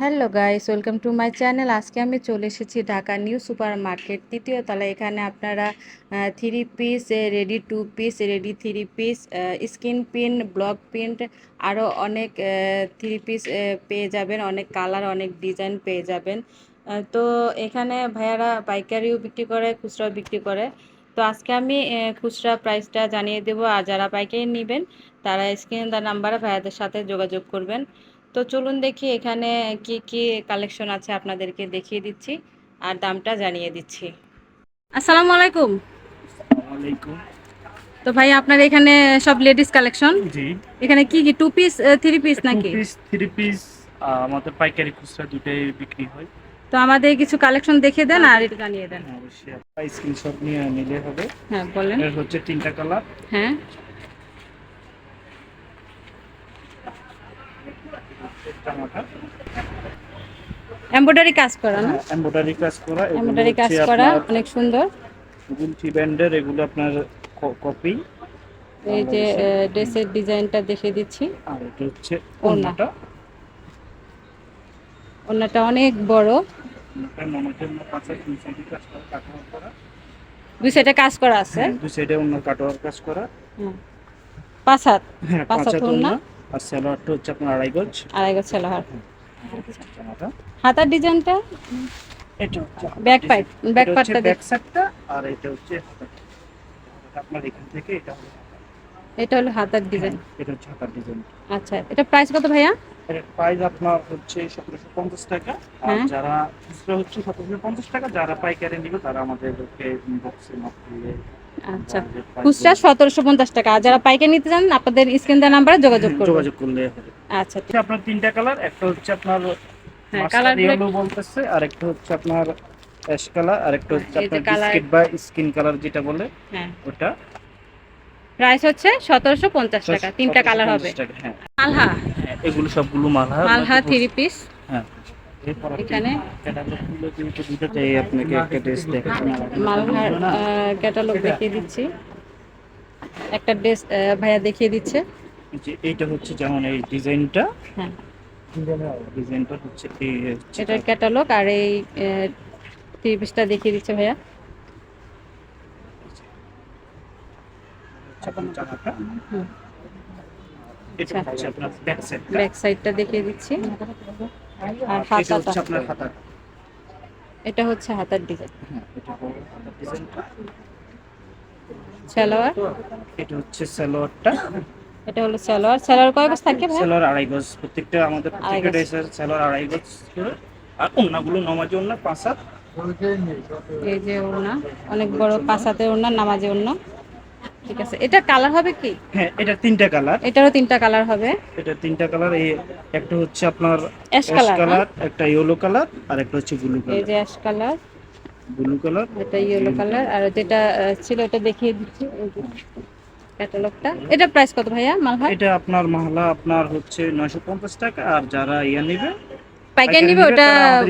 Hello guys, welcome to my channel. আজকে আমি চলে এসেছি ঢাকা নিউ সুপার মার্কেট তৃতীয় তলায়। এখানে আপনারা three piece ready two piece ready three piece skin print block print আরও অনেক থ্রি পিস পেয়ে যাবেন। অনেক কালার অনেক ডিজাইন পেয়ে যাবেন। তো এখানে ভাইয়ারা পাইকারিও বিক্রি করে, খুচরাও বিক্রি করে। তো আজকে আমি খুচরা প্রাইসটা জানিয়ে দেবো। আর যারা পাইকারি নেবেন, তারা স্ক্রিন তার নাম্বারে ভাইয়াদের সাথে যোগাযোগ করবেন। তো চলুন দেখি এখানে কি কি কালেকশন আছে আপনাদেরকে দেখিয়ে দিচ্ছি আর দামটা জানিয়ে দিচ্ছি। আসসালামু আলাইকুম। তো ভাই আপনার এখানে সব লেডিস কালেকশন জি। এখানে কি কি two piece three piece two নাকি? পিস থ্রি পিস আমাদের পাইকারি খুচরা দুটাই বিক্রি হয়। তো আমাদের কিছু কালেকশন দেখিয়ে দেন আর এটা জানিয়ে দেন। হ্যাঁ, অবশ্যই। স্ক্রিনশট নিয়ে নিলে হবে। হ্যাঁ বলেন। এর হচ্ছে তিনটা কালার হ্যাঁ। জামাটা এমব্রয়ডারি কাজ করা না? এমব্রয়ডারি কাজ করা এমব্রয়ডারি কাজ করা অনেক সুন্দর। গুলটি ব্যান্ডের এগুলো আপনার কপি এই যে ড্রেসের ডিজাইনটা দেখিয়ে দিচ্ছি। আর এটা হচ্ছে ওড়না। ওড়নাটা। অনেক বড়। ওড়নাটা দুই সাইডে কাজ করা আছে? হ্যাঁ, দুই সাইডে অন্য কাটওয়ার কাজ করা। পাঁচ হাত। হ্যাঁ পাঁচ পাঁচা হাত ওড়না। আর সালোয়ারটা হচ্ছে আপনার আড়াই গজ। আড়াই গজ সেলোহার জামাটা হাতার ডিজাইনটা? এটা হচ্ছে ব্যাক পাইট ব্যাক পার্টটা ব্যাক সাইডটা আর এটা হচ্ছে এটা আপনার এখান থেকে এটা হলো এটা হলো হাতার ডিজাইন। এটা হচ্ছে হাতার ডিজাইন। আচ্ছা এটা প্রাইস কত ভাইয়া? এর প্রাইস আপনার হচ্ছে সতেরোশো পঞ্চাশ টাকা। আর হ্যাঁ। যারা খুচরা হচ্ছে সতেরোশো পঞ্চাশ টাকা যারা পাইকারি নিবে তারা আমাদেরকে ইনবক্সে নক করলে আচ্ছা। খুচরা সতেরোশো পঞ্চাশ টাকা। যারা পাইকারি নিতে চান আপনাদের স্ক্রিন দেওয়ার নাম্বারে যোগাযোগ হ্যাঁ, যোগাযোগ করলে আচ্ছা আপনার তিনটা কালার। একটা হচ্ছে আপনার হ্যাঁ, গুলো- ইয়েলো বলতেছে আর একটা হচ্ছে আপনার অ্যাশ কালার আর একটা হচ্ছে আপনার বিস্কিট বা স্কিন কালার যেটা বলে হ্যাঁ। ওটা। প্রাইস হচ্ছে সতেরোশো পঞ্চাশ টাকা। তিনটা কালার হবে। 1750 হ্যাঁ। মালহা। হ্যাঁ, এগুলো সবগুলো মালহা মালহা থ্রি পিস হ্যাঁ। এখানে আপনাকে একটা ড্রেস মালহার ক্যাটালগ দেখিয়ে দিচ্ছি। একটা ড্রেস ভাইয়া দেখিয়ে দিচ্ছে। এইটা হচ্ছে যেমন এই ডিজাইনটা হ্যাঁ। ডিজাইনটা হচ্ছে এটার ক্যাটালগ আর এই থ্রি দেখিয়ে দিচ্ছে ভাইয়া। আচ্ছা। ব্যাক ব্যাক সাইডটা দেখিয়ে দিচ্ছি। আর হাতাটা। আপনার হাতা এটা হচ্ছে হাতার ডিজাইন হ্যাঁ এটা হাতার ডিজাইনটা সালোয়ার? এটা হচ্ছে সালোয়ারটা। এটা হলো সালোয়ার। সালোয়ার কয় গজ থাকে ভাই? সালোয়ার আড়াই গজ। প্রত্যেকটা আমাদের প্রত্যেকটা ড্রেসের সালোয়ার আড়াই গজ করে। আর অন্যগুলো নমাজি অন্য পাঁচ হাত। এই যে ওড়না অনেক বড় পাঁচ হাতের ওড়না নামাজে ওড়না। ঠিক আছে এটা কালার হবে কি? হ্যাঁ এটা তিনটা কালার এটারও তিনটা কালার হবে। এটা তিনটা কালার এই একটা হচ্ছে আপনার অ্যাশ কালার একটা ইয়েলো কালার আর একটা হচ্ছে ব্লু কালার এই যে অ্যাশ কালার ব্লু কালার এটা ইয়েলো কালার আর যেটা ছিল এটা দেখিয়ে দিচ্ছি ক্যাটালগটা এটা প্রাইস কত ভাইয়া মালহার এটা আপনার মহলা আপনার হচ্ছে নয়শো পঞ্চাশ টাকা আর যারা ইয়া নেবে পাইকারি নিবে ওটা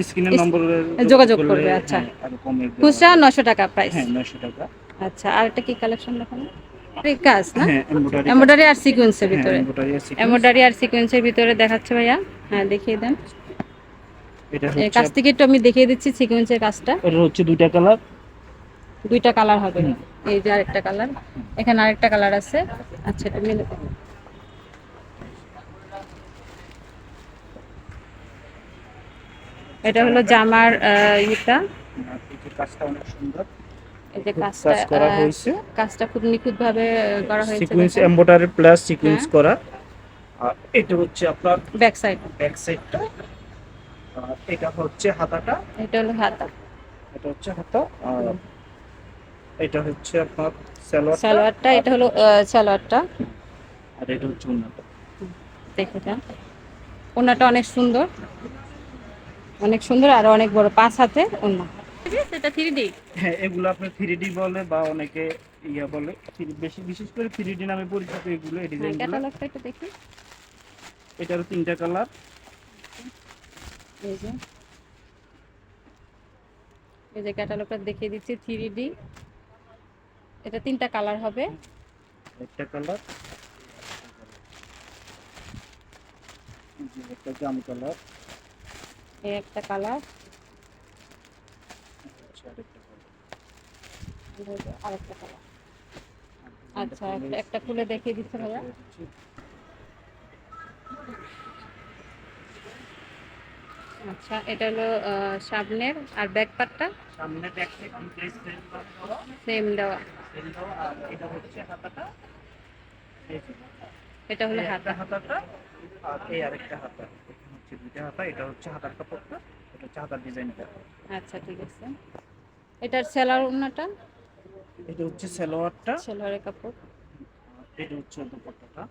স্ক্রিনের নম্বর যোগাযোগ করবে, আচ্ছা। খুচরা নশো টাকা প্রাইস হ্যাঁ নয়শো টাকা। আচ্ছা আর এটা কি কালেকশন দেখানো? কাজ না? হ্যাঁ এমব্রয়ডারি আর সিকোয়েন্সের ভিতরে। এমব্রয়ডারি আর সিকোয়েন্সের ভিতরে দেখাচ্ছে ভাইয়া। হ্যাঁ দেখিয়ে দেন। এটা কাজ থেকে একটু আমি দেখিয়ে দিচ্ছি সিকোয়েন্সের কাজটা। এটা হচ্ছে দুইটা কালার। দুইটা কালার হবে। এই যে আরেকটা কালার। এখানে আরেকটা কালার আছে। আচ্ছা এটা মিলে এটা হলো জামার ইয়েটা। কাজটা অনেক সুন্দর। এই যে কাজটা করা হয়েছে। কাজটা খুব নিখুঁত ভাবে করা হয়েছে সিকোয়েন্স এমব্রয়ডারি প্লাস সিকোয়েন্স। করা। আর এটা হচ্ছে আপনার ব্যাক সাইড ব্যাক সাইডটা আর এটা হচ্ছে হাতাটা। এটা হলো হাতা। এটা হচ্ছে হাতা। আর এটা হচ্ছে আপনার সালোয়ার সালোয়ারটা এটা হলো সালোয়ারটা। আর এটা হচ্ছে উন্নত দেখে যান। ওনাটা অনেক সুন্দর। অনেক সুন্দর আর অনেক বড়। পাঁচ হাতে ওনা এটা থ্রি ডি হ্যাঁ এগুলো আপনার থ্রি ডি বলে বা অনেকে ইয়া বলে। 3D বেশি বিশেষ করে থ্রি ডি নামে পরিচিত এগুলো এই ক্যাটালগটা একটু দেখি। এটারও তিনটা কালার এই যে। এই যে ক্যাটালগটা দেখিয়ে দিচ্ছি থ্রি ডি এটা তিনটা কালার হবে। একটা কালার একটা জাম কালার এই একটা কালার আরেকটা কালার আচ্ছা একটা- খুলে দেখিয়ে দিচ্ছে ভাইয়া আচ্ছা এটা হলো সামনের আর ব্যাক পার্টটা সামনে ব্যাক সেম দেওয়া। আর এটা হচ্ছে হাতাটা। এটা হলো হাতা। হাতাটা আর এই আরেকটা হাতা। হচ্ছে দুইটা হাতা এটা হচ্ছে হাতার কাপড়টা এটা হচ্ছে হাতার ডিজাইনটা আচ্ছা ঠিক আছে। এটার সেলার ওড়নাটা? এটা হচ্ছে সালোয়ারটা। সেলারের কাপড়। এটা হচ্ছে দুপাট্টাটা।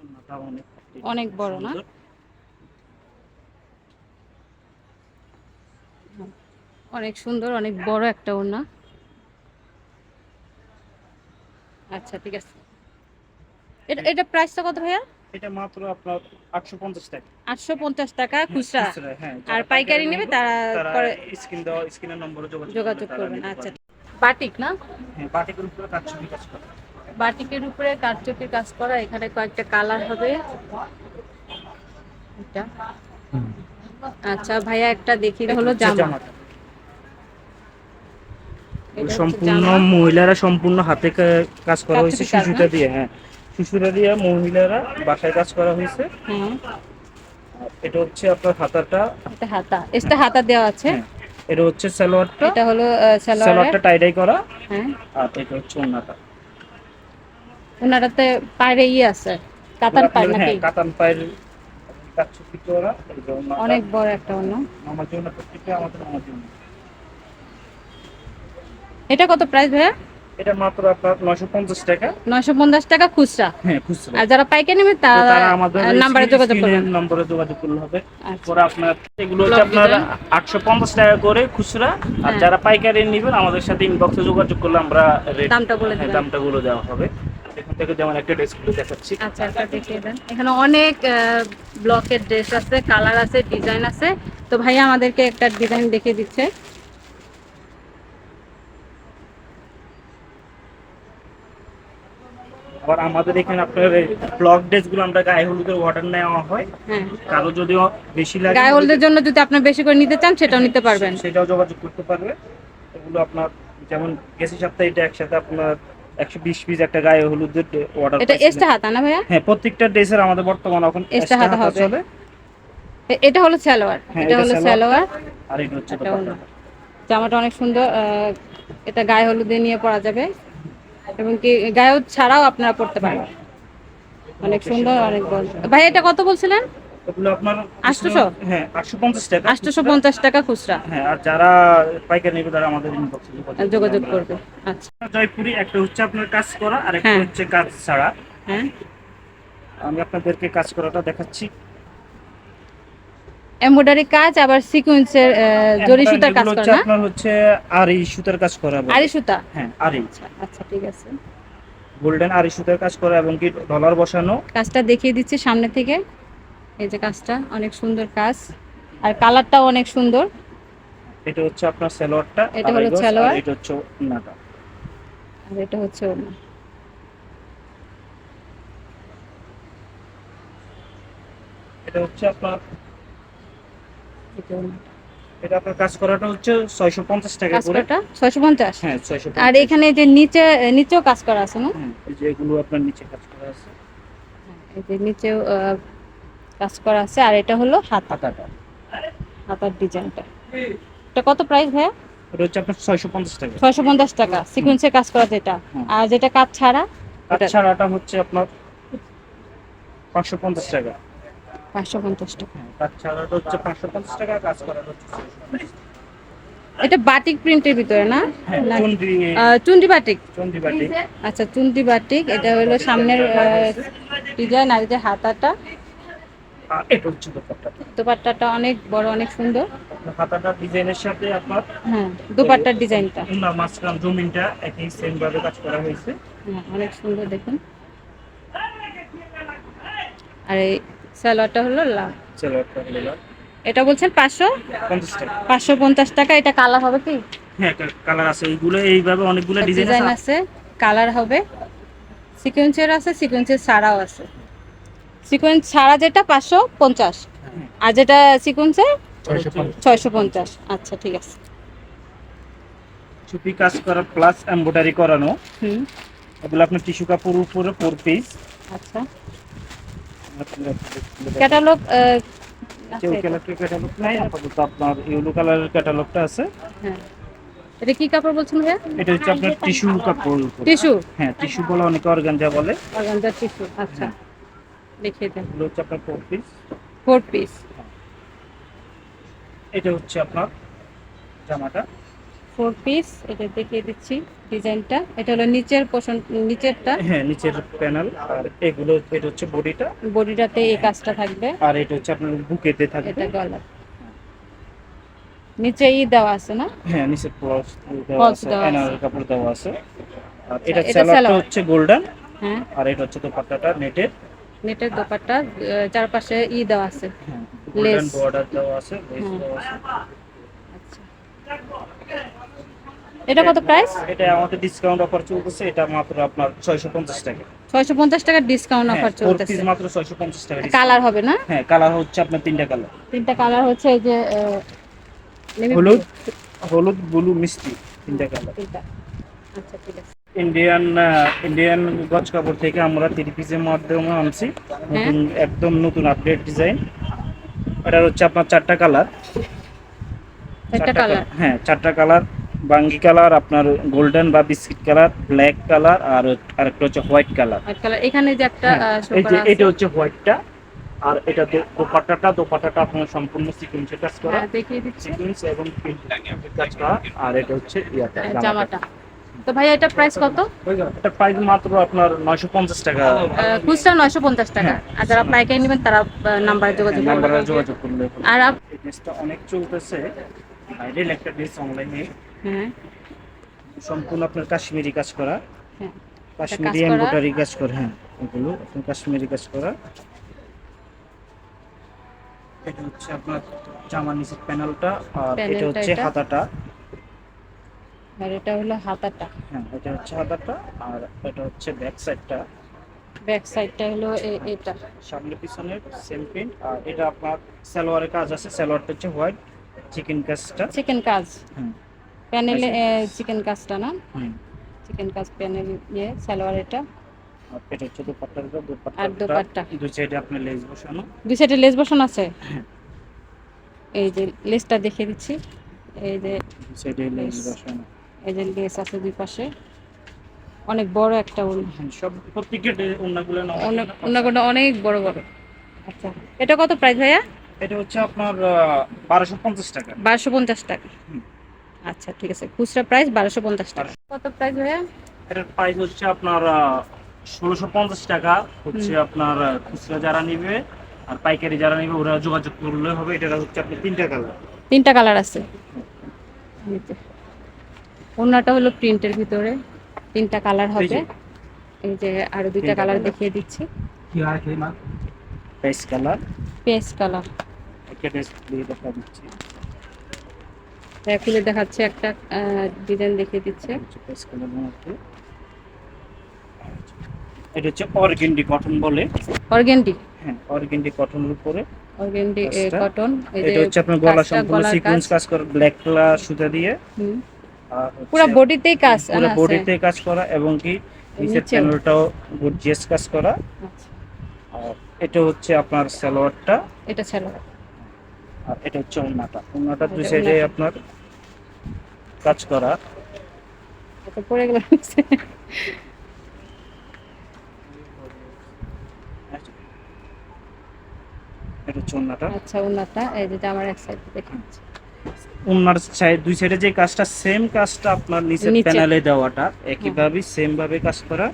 ওড়নাটা অনেক অনেক বড় না? অনেক সুন্দর অনেক বড় একটা ওড়না। আচ্ছা ঠিক আছে। এটা এটা প্রাইসটা কত ভাইয়া? এটা মাত্র আপনার আটশো পঞ্চাশ টাকা। আটশো পঞ্চাশ টাকা খুচরা। খুচরা, হ্যাঁ আর পাইকারি নেবে তারা স্ক্রিন দেওয়া স্ক্রিনের নম্বরে যোগাযোগ যোগাযোগ করবেন আচ্ছা। বাটিক না? হ্যাঁ বাটিকের উপরে ছবি কাজ করে। বাটিকের উপরে কাজ করা এখানে কয়েকটা কালার হবে। এটা। আচ্ছা ভাইয়া একটা দেখি হলো জামা। সম্পূর্ণ মহিলারা সম্পূর্ণ হাতে কাজ করা হয়েছে কারচুপি দিয়ে হ্যাঁ। শিশুরা দিয়ে মহিলারা বাসায় কাজ করা হয়েছে হ্যাঁ এটা হচ্ছে আপনার হাতাটা। এটা হাতা। এটা হাতা দেওয়া আছে। হ্যাঁ এটা হচ্ছে সালোয়ারটা। এটা হলো সালোয়ারটা টাইডাই করা। হ্যাঁ। আর এটা হচ্ছে ওন্নাটা। ইয়ে আছে। কাতার পায় হ্যাঁ নাকি? কাতান পায়ের। অনেক বড় একটা অন্য আমার জন্য প্রত্যেকটা আমাদের আমার জন্য। এটা কত প্রাইস ভাইয়া? এটা মাত্র আপনার নয়শো পঞ্চাশ টাকা। নয়শো পঞ্চাশ টাকা খুচরা। হ্যাঁ খুচরা। আর যারা পাইকারি নেবে তারা আমাদের নাম্বারে যোগাযোগ করবেন। নম্বরে যোগাযোগ করলে হবে। আচ্ছা। পরে আপনার এগুলো হচ্ছে আপনার design? আটশো পঞ্চাশ টাকা করে খুচরা। আর হ্যাঁ। যারা পাইকারি নেবেন আমাদের সাথে ইনবক্সে যোগাযোগ করলে আমরা দামটা বলে হ্যাঁ, দেবেন। দামটা গুলো দেওয়া হবে। এখান থেকে যেমন একটা ড্রেসগুলো দেখাচ্ছি। আচ্ছা একটা দেখিয়ে দেন। এখানে অনেক ব্লকের ড্রেস আছে কালার আছে ডিজাইন আছে। তো ভাইয়া আমাদেরকে একটা ডিজাইন দেখিয়ে দিচ্ছে। আবার আমাদের এখানে আপনার ব্লক ড্রেসগুলো আমরা গায়ে হলুদের অর্ডার নেওয়া হয়। হ্যাঁ। কারও যদিও বেশি লাগে গায়ে হলুদের জন্য যদি আপনি বেশি করে নিতে চান সেটাও নিতে পারবেন। সেটাও যোগাযোগ করতে পারবে। এগুলো আপনার যেমন গেছি সপ্তাহে এটা একসাথে আপনার একশো বিশ পিস একটা গায়ে হলুদের অর্ডার এটা এক্সট্রা হাতা না ভাইয়া? হ্যাঁ প্রত্যেকটা ড্রেসের আমাদের বর্তমানে এখন extra হাতা হবে। এটা হলো সালোয়ার। হ্যাঁ, এটা হলো সালোয়ার। আর এটা হচ্ছে। জামাটা অনেক সুন্দর এটা গায়ে হলুদে নিয়ে পরা যাবে। এবং কি গায়ে হলুদ ছাড়াও আপনারা পড়তে পারবেন অনেক সুন্দর অনেক ভাই এটা কত বলছিলেন? এগুলো আপনার 800? হ্যাঁ আটশো পঞ্চাশ টাকা। পঞ্চাশ টাকা খুচরা। হ্যাঁ আর যারা পাইকারি নেবে তারা আমাদের যোগাযোগ করবে। আচ্ছা। জয়পুরি একটা হচ্ছে আপনার কাজ করা আর একটা হ্যাঁ। হচ্ছে কাজ ছাড়া। হ্যাঁ। আমি আপনাদেরকে কাজ করাটা দেখাচ্ছি। এমব্রয়ডারি কাজ আবার সিকোয়েন্সের জরি সুতার কাজ করে হচ্ছে না? আপনার হচ্ছে আরি সুতার কাজ করা বলে। আড়ি সুতা? হ্যাঁ আরি আচ্ছা আচ্ছা ঠিক আছে। গোল্ডেন আরি সুতার কাজ করা এবং কি ডলার বসানো? কাজটা দেখিয়ে দিচ্ছি সামনে থেকে। এই যে কাজটা অনেক সুন্দর কাজ। আর কালারটাও অনেক সুন্দর। এটা হচ্ছে আপনার সালোয়ারটা এটা হলো আর সালোয়ার। এটা হচ্ছে ওড়নাটা। আর এটা হচ্ছে ওড়না। এটা হচ্ছে আপনার। এটা আপনার কাজ করাটা হচ্ছে ছয়শো পঞ্চাশ টাকা করে। কাজটা ছয়শো পঞ্চাশ? হ্যাঁ ছয়শো আর এখানে যে নিচে নিচেও কাজ করা আছে না? হ্যাঁ এই যে এগুলো আপনার নিচে কাজ করা আছে। এই যে নিচেও কাজ করা আছে আর এটা হলো হাতা। হাতাটা। হাতার ডিজাইনটা। এটা কত প্রাইস ভাইয়া? এটা হচ্ছে আপনার ছয়শো পঞ্চাশ টাকা। ছয়শো পঞ্চাশ টাকা সিকোয়েন্সের কাজ করা যেটা। আর যেটা কাজ ছাড়া? কাজ ছাড়াটা হচ্ছে আপনার পাঁচশো পঞ্চাশ টাকা। পাঁচশো পঞ্চাশ টাকা। হ্যাঁ কাজ ছাড়াটা হচ্ছে পাঁচশো পঞ্চাশ টাকা কাজ করাটা হচ্ছে 650 এটা বাটিক প্রিন্টের ভিতরে না? হ্যাঁ না- চুন্ডি বাটিক? আচ্ছা চুন্ডি বাটিক। এটা হলো সামনের ডিজাইন আর যে হাতাটা। দোপাট্টাটা অনেক বড় অনেক সুন্দর। আপনার হাতাটা ডিজাইনের সাথে আপনার হ্যাঁ দোপাট্টার ডিজাইনটা। উন্না মাঝখান জমিনটা একই সেম ভাবে কাজ করা হয়েছে। হ্যাঁ অনেক সুন্দর দেখুন। আর সালোয়ারটা হলো লাল। সালোয়ারটা হলো লাল। এটা বলছেন পাঁচশো? পঞ্চাশ টাকা। পাঁচশো পঞ্চাশ টাকা এটা কালার হবে কি? হ্যাঁ কালার আছে। এইগুলো এইভাবে অনেকগুলো ডিজাইন ডিজাইন আছে। কালার হবে। সিকোয়েন্সের আছে সিকোয়েন্সের ছাড়াও আছে। সিকোয়েন্স ছাড়া যেটা পাঁচশো পঞ্চাশ। হ্যাঁ। আর যেটা সিকোয়েন্সে ছয়শো পঞ্চাশ। ছয়শো পঞ্চাশ। আচ্ছা ঠিক আছে। চুপি কাজ করা প্লাস এমব্রয়ডারি করানো। হুম। এগুলো আপনার টিস্যু কাপড় উপরে ফোর পিস আচ্ছা। ক্যাটালগ ক্যাটালগ নাই আপাতত আপনার ইয়েলো কালারের ক্যাটালগটা আছে। হ্যাঁ। এটা কি কাপড় বলছেন ভাইয়া? এটা হচ্ছে আপনার টিস্যু কাপড় টিস্যু হ্যাঁ টিস্যু বলে অনেকে অর্গানজা বলে। অর্গানজার টিস্যু আচ্ছা। দেখিয়ে দেন। এগুলো হচ্ছে আপনার ফোর পিস ফোর পিস এটা হচ্ছে আপনার জামাটা। ফোর পিস এটা দেখিয়ে দিচ্ছি ডিজাইনটা। এটা হলো নিচের পোষণ নিচেরটা। হ্যাঁ নিচের প্যানেল আর এগুলো এটা হচ্ছে বডিটা। বডিটাতে এই কাজটা থাকবে। আর এটা হচ্ছে আপনার বুকেতে থাকবে। এটা গলা নিচে ই দেওয়া আছে না? হ্যাঁ নিচে প্লাস দেওয়া আছে কাপড় দেওয়া আছে। আর এটা এটা স্যালাডটা সালোয়ার। হচ্ছে গোল্ডেন হ্যাঁ। আর এটা হচ্ছে দোপাট্টাটা নেটের। নেটের দোপাট্টা চারপাশে ই দেওয়া আছে। হ্যাঁ গোল্ডেন Lace। বর্ডার দেওয়া আছে লেস হ্যাঁ। দেওয়া আছে আচ্ছা এটা কত প্রাইস এটা আমাদের ডিসকাউন্ট অফার চলতেছে এটা মাত্র আপনার 650 টাকা। ছয়শো পঞ্চাশ টাকার ডিসকাউন্ট হ্যাঁ অফার ফোর চলতেছে। পিস মাত্র 650 টাকা কালার হবে না? হ্যাঁ কালার হচ্ছে আপনার তিনটা কালার তিনটা কালার হচ্ছে এই যে হলুদ হলুদ ব্লু মিষ্টি তিনটা কালার তিনটা। আচ্ছা ঠিক আছে। ইন্ডিয়ান ইন্ডিয়ান গজ কাপড় থেকে আমরা থ্রি পিসের মাধ্যমে আনছি। নতুন একদম নতুন আপডেট ডিজাইন এটা হচ্ছে আপনার চারটা কালার একটা কালার হ্যাঁ চারটা কালার বাঙ্গি কালার আপনার গোল্ডেন বা বিস্কিট কালার ব্ল্যাক কালার আর আরেকটা হচ্ছে হোয়াইট কালার। এখানে যে একটা হ্যাঁ, এই যে এটা হচ্ছে হোয়াইটটা আর এটা দোপাট্টাটা দোপাট্টাটা আপনার সম্পূর্ণ সিকুয়েন্সের কাজ করা। হ্যাঁ, দেখিয়ে দিচ্ছি। সিকুয়েন্স এবং কাজ করা। আর এটা হচ্ছে ইয়াটা জামাটা। জামাটা। তো ভাইয়া এটা প্রাইস কত? এটা প্রাইস মাত্র আপনার 950 টাকা। খুচরা নয়শো পঞ্চাশ টাকা। হ্যাঁ। আর যারা পাইকারি নেবেন তারা নাম্বারে যোগাযোগ। নাম্বারে যোগাযোগ করলে। আর অনেক চলতেছে। ভাইরাল একটা ড্রেস অনলাইনে হ্যাঁ। সম্পূর্ণ আপনার কাশ্মীরি কাজ করা। হ্যাঁ। কাশ্মীরি এমব্রয়ডারি কাজ করা হ্যাঁ এগুলো আপনার কাশ্মীরি কাজ করা। এটা হচ্ছে আপনার জামা নিচের প্যানেলটা আর এটা হচ্ছে হাতাটা। আর এটা হলো হাতাটা। হ্যাঁ এটা হচ্ছে হাতাটা আর এটা হচ্ছে ব্যাক সাইডটা। ব্যাক সাইডটা হলো এটা। সামনে পিছনে সেম প্রিন্ট আর এটা আপনার সালোয়ারের কাজ আছে সালোয়ারটা হচ্ছে হোয়াইট চিকেন কাজটা। চিকেন কাজ। হুম প্যানেলে চিকেন কাজটা না? চিকেন কাজ প্যানেল ইয়ে সালোয়ার এটা। আর এটা হচ্ছে দুপাট্টাটা আর দুপাট্টা। দোপাট্টা। দুই সাইডে আপনার লেস বসানো। দুই সাইডে লেস বসানো আছে? হ্যাঁ। এই যে লেসটা দেখে দিচ্ছি। এই যে দুই সাইডে লেস। বসানো। এই যে লেস আছে দুই পাশে। অনেক বড় একটা উল। হ্যাঁ, সব প্রত্যেকের অন্যগুলো না অনেক অন্যগুলো অনেক বড় বড়। আচ্ছা। এটা কত প্রাইস ভাইয়া? এটা হচ্ছে আপনার বারোশো পঞ্চাশ টাকা। বারোশো পঞ্চাশ টাকা। আচ্ছা ঠিক আছে। খুচরা প্রাইস বারোশো পঞ্চাশ টাকা। কত প্রাইস ভাইয়া? এটার প্রাইস হচ্ছে আপনার ষোলোশো পঞ্চাশ টাকা। হচ্ছে আপনার খুচরা যারা নিবে আর পাইকারি যারা নিবে ওরা যোগাযোগ করলে হবে। এটা হচ্ছে আপনার তিনটা কালার তিনটা কালার আছে। ওনাটা হলো প্রিন্টের ভিতরে। তিনটা কালার হবে। এই যে আরও দুইটা কালার দেখিয়ে দিচ্ছি। কি আর কি মা? পেস কালার পেস্ট কালার একটা ড্রেস দিয়ে দেখা দিচ্ছি খুলে দেখাচ্ছে একটা ডিজাইন দেখিয়ে দিচ্ছে। এটা হচ্ছে অর্গেন্ডি কটন বলে। অর্গেন্ডি? হ্যাঁ অর্গেন্ডি কটনের উপরে। অর্গেন্ডি। কটন এটা হচ্ছে আপনার গলা সম্পূর্ণ সিকোয়েন্স কাজ। করা ব্ল্যাক কালার সুতা দিয়ে। আর পুরো বডিতেই কাজ পুরো আছে। বডিতে কাজ করা এবং কি নিচের। প্যানেলটাও গর্জিয়াস কাজ করা। আচ্ছা, আর এটা হচ্ছে আপনার সালোয়ারটা। এটা ছিল আর এটা হচ্ছে ওন্নাটা ওন্নাটা দুই সাইডে আপনার কাজ করা। পড়ে গেল এটা হচ্ছে ওন্নাটা আচ্ছা ওনাটা এই যে আমার এক সাইড সাইড দুই সাইডে যে কাজটা সেম কাজটা আপনার নিচের নিচে। প্যানেলে দেওয়াটা। একইভাবে সেম ভাবে কাজ করা।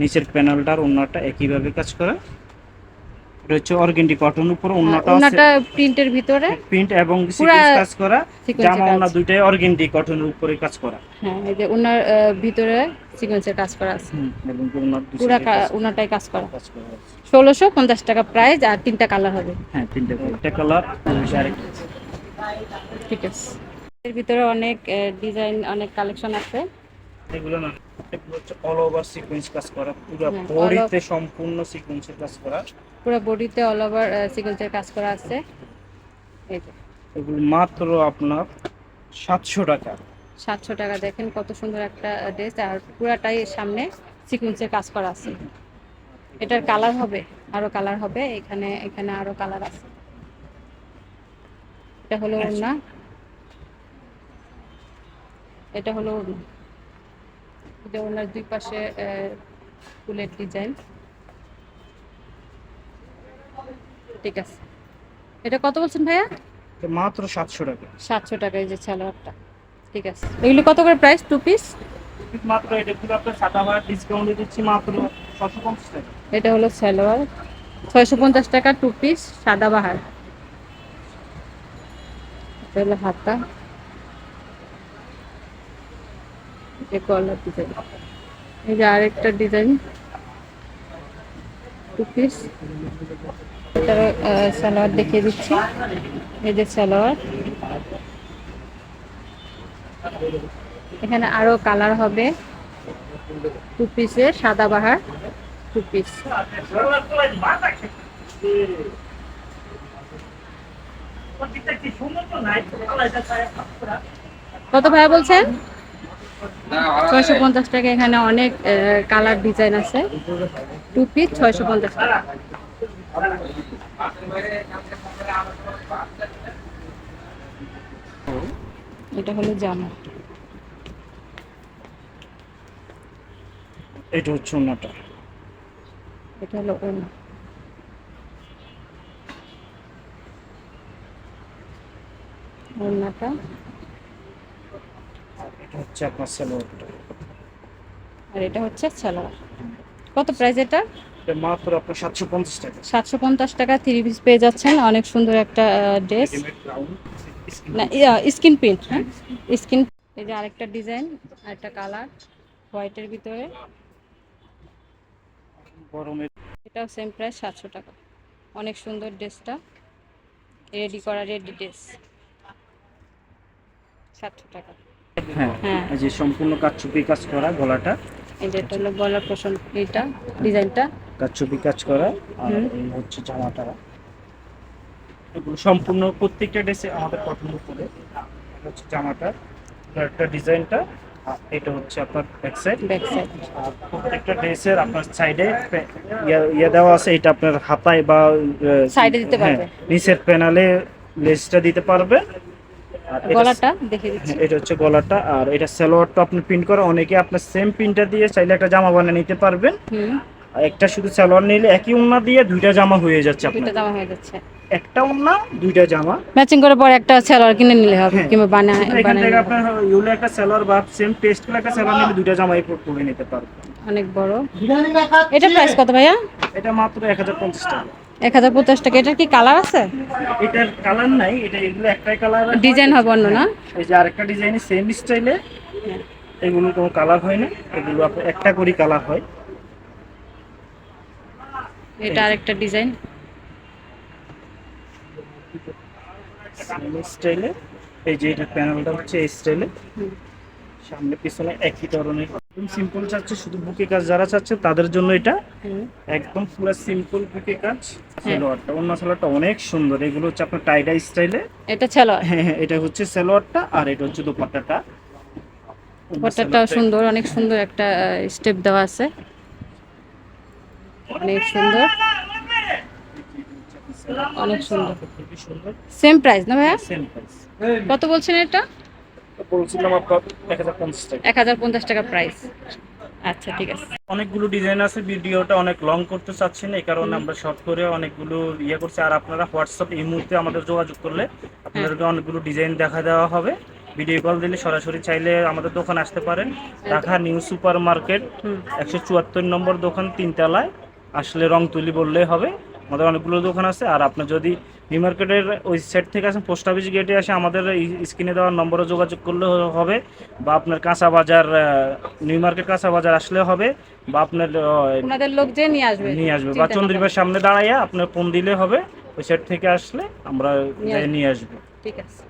নিচের প্যানেলটার ওন্নাটা একইভাবে কাজ করা। এটা হচ্ছে অর্গেন্ডি কটন উপর ওন্নাটা ওনাটা প্রিন্টের ভিতরে। প্রিন্ট এবং সিকোয়েন্স কাজ করা জামা ওন্না দুইটাই অর্গেন্ডি কটনের উপরে কাজ করা। হ্যাঁ এই যে ওনার আহ, ভিতরে সিকোয়েন্সের কাজ করা আছে। এবং ওন্নার পুরা সাইডে কাজ- করা। ষোলোশো পঞ্চাশ টাকা প্রাইস আর তিনটা কালার হবে। হ্যাঁ তিনটে একটা কালার ঠিক আছে। এর ভিতরে অনেক ডিজাইন অনেক কালেকশন আছে। এগুলো না এগুলো হচ্ছে অল ওভার সিকোয়েন্স কাজ করা পুরো হ্যাঁ, বডিতে সম্পূর্ণ সিকোয়েন্সের কাজ করা। পুরো বডিতে অল ওভার সিকোয়েন্সের কাজ করা আছে। এই যে। এগুলো মাত্র আপনার সাতশো টাকা। সাতশো টাকা দেখেন কত সুন্দর একটা ড্রেস আর পুরাটাই সামনে সিকোয়েন্সের কাজ করা আছে। এটার কালার হবে আরও কালার হবে এখানে এখানে আরও কালার আছে। এটা হলো ওড়না। এটা হলো ওড়না। ওনার দুই পাশে ফুলের ডিজাইন ঠিক আছে। এটা কত বলছেন ভাইয়া? মাত্র সাতশো টাকা। সাতশো টাকা এই যে সালোয়ারটা ঠিক আছে। এগুলো কত করে প্রাইস টু পিস মাত্র এটা কিন্তু আপনার সাদা ভাড়া ডিসকাউন্টে দিচ্ছি মাত্র ছশো পঞ্চাশ টাকা। এটা হলো সালোয়ার। ছয়শো পঞ্চাশ টাকা টু পিস সাদা বাহার। এটা হলো হাতা। কলার ডিজাইন এই যে আরেকটা ডিজাইন টু পিস সালোয়ার দেখিয়ে দিচ্ছি। এই যে সালোয়ার এখানে আরও কালার হবে। টু পিসে সাদা বাহার। টু পিস কত ভাইয়া বলছেন? ছয়শো পঞ্চাশ টাকা এখানে অনেক কালার ডিজাইন আছে। টু পিস ছয়শো পঞ্চাশ টাকা। এটা হলো জামা। এটা হচ্ছে অন্যটা এটা হলো ওড়না। ওড়নাটা। এটা হচ্ছে আপনার সালোয়ারটা আর এটা হচ্ছে সালোয়ার কত প্রাইস এটা? এটা মাত্র আপনার সাতশো পঞ্চাশ টাকা। সাতশো পঞ্চাশ টাকা থ্রি পিস পেয়ে যাচ্ছেন। অনেক সুন্দর একটা ড্রেস না স্কিন প্রিন্ট হ্যাঁ? স্কিন এই যে আরেকটা ডিজাইন আরেকটা কালার হোয়াইটের ভিতরে। গরমের এটাও সেম প্রাইস সাতশো টাকা। অনেক সুন্দর ড্রেসটা রেডি করা রেডি ড্রেস সাতশো টাকা। হ্যাঁ। হ্যাঁ। যে সম্পূর্ণ কাচ্চুপি কাজ করা গলাটা। এটা হলো গলার পোষণ এইটা ডিজাইনটা। কাচ্চুপি কাজ করা আর হচ্ছে জামাটা। এগুলো সম্পূর্ণ প্রত্যেকটা ড্রেসে আমাদের পছন্দ করে। হচ্ছে জামাটা একটা ডিজাইনটা এটা হচ্ছে আপনার ব্যাক সাইড ব্যাক সাইড আর প্রত্যেকটা ড্রেসের আপনার সাইডে ইয়ে দেওয়া আছে এটা আপনার হাতায় বা Side এ দিতে হ্যাঁ, পারবে। নিচের প্যানেলে লেসটা দিতে পারবে। এটা- গলাটা দেখে দিচ্ছি। হ্যাঁ, এটা হচ্ছে গলাটা। আর এটা সালোয়ারটা আপনি প্রিন্ট করা অনেকে আপনার সেম প্রিন্টটা দিয়ে চাইলে একটা জামা বানিয়ে নিতে পারবেন। একটা শুধু সালোয়ার নিলে একই উন্না দিয়ে দুইটা জামা হয়ে যাচ্ছে দুইটা জামা হয়ে যাচ্ছে। একটা উন্না দুইটা জামা। ম্যাচিং করে পরে একটা সালোয়ার কিনে নিলে হবে হ্যাঁ। কিংবা বানায় এখান বানায় থেকে আপনার ইউলে একটা সালোয়ার বা সেম করে একটা সালোয়ার নিলে দুইটা জামাই পরে নিতে পারবেন। অনেক বড়। এটা প্রাইস কত ভাইয়া? এটা মাত্র এক হাজার পঞ্চাশ টাকা। এক হাজার পঞ্চাশ টাকা। এটার কি কালার আছে? এটার কালার নাই এটা এগুলো একটাই কালার ডিজাইন হবে অন্য না? এই যে আরেকটা ডিজাইনে সেম স্টাইলে এগুলো কোনো কালার হয় না এগুলো একটা করে কালার হয়। এটা আরেকটা ডিজাইন সেম স্টাইলে এই যে এটা প্যানেলটা হচ্ছে এই স্টাইলে সামনে পিছনে একই ধরনের একদম সিম্পল চাচ্ছে শুধু বুকে কাজ যারা চাচ্ছে তাদের জন্য এটা একদম পুরো সিম্পল বুকে কাজ। সালোয়ারটা অন্য সালোয়ারটা অনেক সুন্দর। এগুলো হচ্ছে আপনার টাইডা স্টাইলে এটা সালোয়ার? হ্যাঁ হ্যাঁ এটা হচ্ছে সালোয়ারটা আর এটা হচ্ছে দোপাট্টাটা। পট্টাটাও সুন্দর অনেক সুন্দর একটা স্টেপ দেওয়া আছে। অনেক সুন্দর। অনেক সুন্দর। সেম প্রাইস না ভাইয়া? সেম প্রাইস কত বলছেন এটা? বলছিলাম আপনার এক হাজার পঞ্চাশ টাকা। এক হাজার পঞ্চাশ টাকা প্রাইস আচ্ছা ঠিক আছে। অনেকগুলো ডিজাইন আছে ভিডিওটা অনেক লং করতে চাচ্ছি না এই কারণে আমরা শর্ট করে অনেকগুলো ইয়ে করছি। আর আপনারা হোয়াটসঅ্যাপ এই মুহূর্তে আমাদের যোগাযোগ করলে আপনাদেরকে অনেকগুলো ডিজাইন দেখা দেওয়া হবে। ভিডিও কল দিলে সরাসরি চাইলে আমাদের দোকান আসতে পারেন। ঢাকা নিউ সুপার মার্কেট হুম। একশো চুয়াত্তর নম্বর দোকান তিনতলায়। আসলে রং তুলি বললেই হবে। আমাদের অনেকগুলো দোকান আছে আর আপনি যদি নিউ মার্কেটের ওই সেট থেকে আসেন পোস্ট অফিস গেটে আসে আমাদের স্ক্রিনে দেওয়ার নম্বরে যোগাযোগ করলে হবে বা আপনার কাঁচা বাজার নিউ মার্কেট কাঁচা বাজার আসলে হবে বা আপনার আপনাদের লোক যে নিয়ে আসবে নিয়ে আসবে বা চিন্তা চন্দ্রিবার সামনে দাঁড়াইয়া আপনার ফোন দিলে হবে ওই সেট থেকে আসলে আমরা। নিয়ে আসব ঠিক আছে